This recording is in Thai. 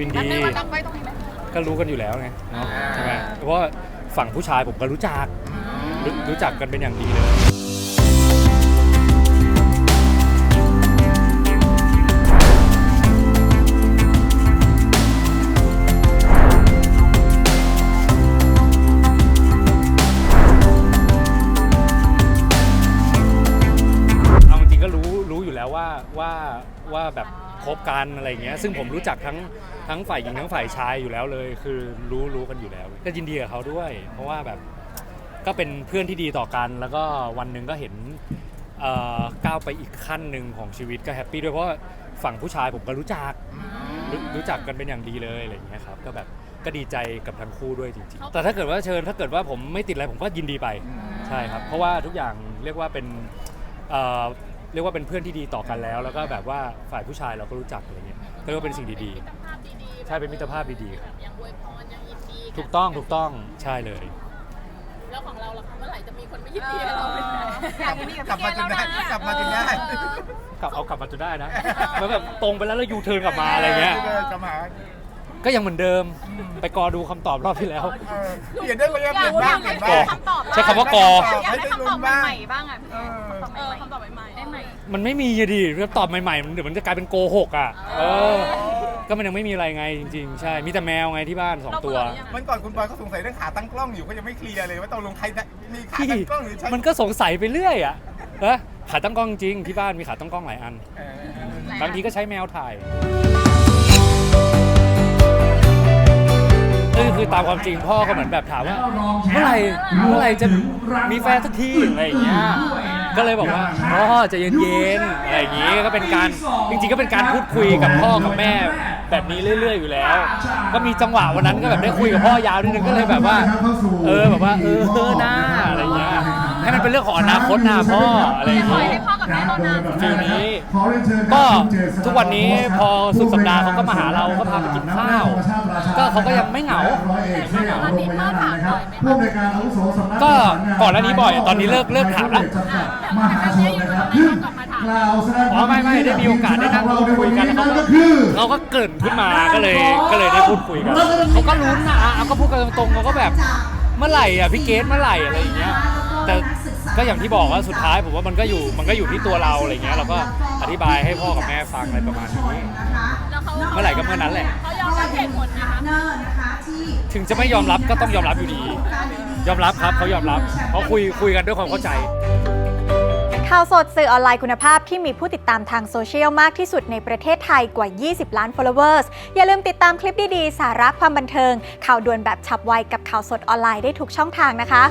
วินแป๊บดีนึงว่าตั้งไว้ตรงนี้ไหมก็รู้กันอยู่แล้วไงเนาะใช่ไหมเพราะว่าฝั่งผู้ชายผมก็รู้จักรู้รู้จักกันเป็นอย่างดีเลย เอาจริงๆก็รู้รู้อยู่แล้วว่าว่าว่าแบบ คบกันอะไรเงี้ยซึ่งผมรู้จักทั้งทั้งฝ่ายหญิงทั้งฝ่ายชายอยู่แล้วเลย คือรู้รู้กันอยู่แล้ว ก็ยินดีกับเขาด้วย เพราะว่าแบบก็เป็นเพื่อนที่ดีต่อกัน แล้วก็วันหนึ่งก็เห็นเอ่อก้าวไปอีกขั้นหนึ่งของชีวิตก็แฮปปี้ด้วยเพราะว่าฝั่งผู้ชายผมก็รู้จักรู้รู้จักกันเป็นอย่างดีเลยอะไรเงี้ยครับก็แบบก็ดีใจกับทั้งคู่ด้วยจริงๆ แต่ถ้าเกิดว่าเชิญถ้าเกิดว่าผมไม่ติดอะไรผมก็ยินดีไปใช่ครับ เพราะว่าทุกอย่างเรียกว่าเป็นเอ่อ เรียกว่าเป็นเพื่อนที่ดีต่อกันแล้ว แล้วก็แบบว่าฝ่ายผู้ชายเราก็รู้จักอะไรเงี้ยก็เรียกว่าเป็นสิ่งดีมิตรภาพดีๆใช่เป็นมิตรภาพดีๆครับยังอวยพรยังยินดีๆถูกต้องถูกต้องใช่เลย แล้วของเราล่ะคะเมื่อไหร่จะมีคนไม่ยินดีกับเราเป็นไงอยากยินดีกับกลับพี่เกมาดจแล้นวได้นะกลับมาจนได้กลับเอากลับมาจนได้นะแล้วแบบตรงไปแล้วแล้วยูเทิร์นกลับมาอะไรเงี้ยกลับมา ก็ยังเหมือนเดิมไปกอดูคำตอบรอบที่แล้ว เออเปลี่ยนได้เลยอะเปลี่ยนบ้างเปลี่ยนกอบ้างคำตอบใช้คำว่ากอ อยากได้คำตอบใหม่ๆบ้างอะพี่เออ เออคำตอบใหม่ๆได้ไหม มันไม่มีอะดิคำตอบใหม่ๆมันเดี๋ยวมันจะกลายเป็นโกหกอะเออ ก็มันยังไม่มีอะไรไงจริง ๆ ใช่มีแต่แมวไงที่บ้านสองตัววันก่อนคุณบอยเขาสงสัยเรื่องขาตั้งกล้องอยู่ก็ยังไม่เคลียร์เลยว่าตกลงใครมีขาพี่ตั้งกล้องหรือใช้มันก็สงสัยไปเรื่อยอะนะขาตั้งกล้องจริงที่บ้านมีขาตั้งกล้องหลายอัน เออ บางทีก็ใช้แมวถ่าย คือคือตามความจริงพ่อก็เหมือนแบบถามว่าเมื่อไหร่เมื่อไหร่จะมีแฟนสักทีอะไรอย่างเงี้ยก็เลยบอกว่าพ่อใจะเย็นๆอะไรอย่างงี้ก็เป็นการจริงๆก็เป็นการพูดคุยกับพ่อกับแม่ แบบนี้เรื่อย ๆ อยู่แล้ว ก็มีจังหวะวันนั้นก็แบบได้คุยกับพ่อยาวนิดนึงก็เลยแบบว่า เออแบบว่าเออเออหน้าอะไรอย่างเงี้ยให้มันเป็นเรื่องของอนาคตนะพ่ออะไรอย่างปล่อยเงี้ให้ยพ่อ กับแม่เรานานฟิลนี้ก็ทุกวันนี้พอสุดสัปดาห์เขาก็มาหาเราก็พาไปกินข้าว ก็เขาก็ยังไม่เหงาร้อยเอกเชษฐ์โรงพยาบาลนะครับผู้อำนวยการอาวุโสสำนักก็ก่อนหน้านี้บ่อย ตอนนี้เลิกเลิกถามแล้วจำกัดมหาชนนะครับขึ้นกล่าวแสดงอ๋อไม่ไม่ได้มีโอกาสได้นั่งพูดคุยกันแล้วเขาก็คือเขาก็เกริดขึ้นมาก็เลยก็เลยได้พูดคุยกันเขาก็ลุ้นนะอะก็พูดกันตรงๆเขาก็แบบเมื่อไหร่อะพี่เกสเมื่อไหร่อะไรอย่างเงี้ยแต่ ก็อย่างที่บอกว่าสุดท้ายผมว่ามันก็อยู่มันก็อยู่ที่ตัวเราอะไรเงี้ยเราก็อธิบายให้พ่อกับแม่ฟังอะไรประมาณนี้ แล้วเขาเมื่อไหร่ก็เมื่อนั้นแหละ เขายอมรับเหตุผลนะคะถึงจะไม่ยอมรับก็ต้องยอมรับอยู่ดี ยอมรับครับเขายอมรับเขาคุยคุยกันด้วยความเข้าใจ ข่าวสดสื่อออนไลน์คุณภาพที่มีผู้ติดตามทางโซเชียลมากที่สุดในประเทศไทยกว่า 20 ล้าน followers อย่าลืมติดตามคลิปดี ๆ สาระความบันเทิง ข่าวด่วนแบบฉับไวกับข่าวสดออนไลน์ได้ทุกช่องทางนะคะ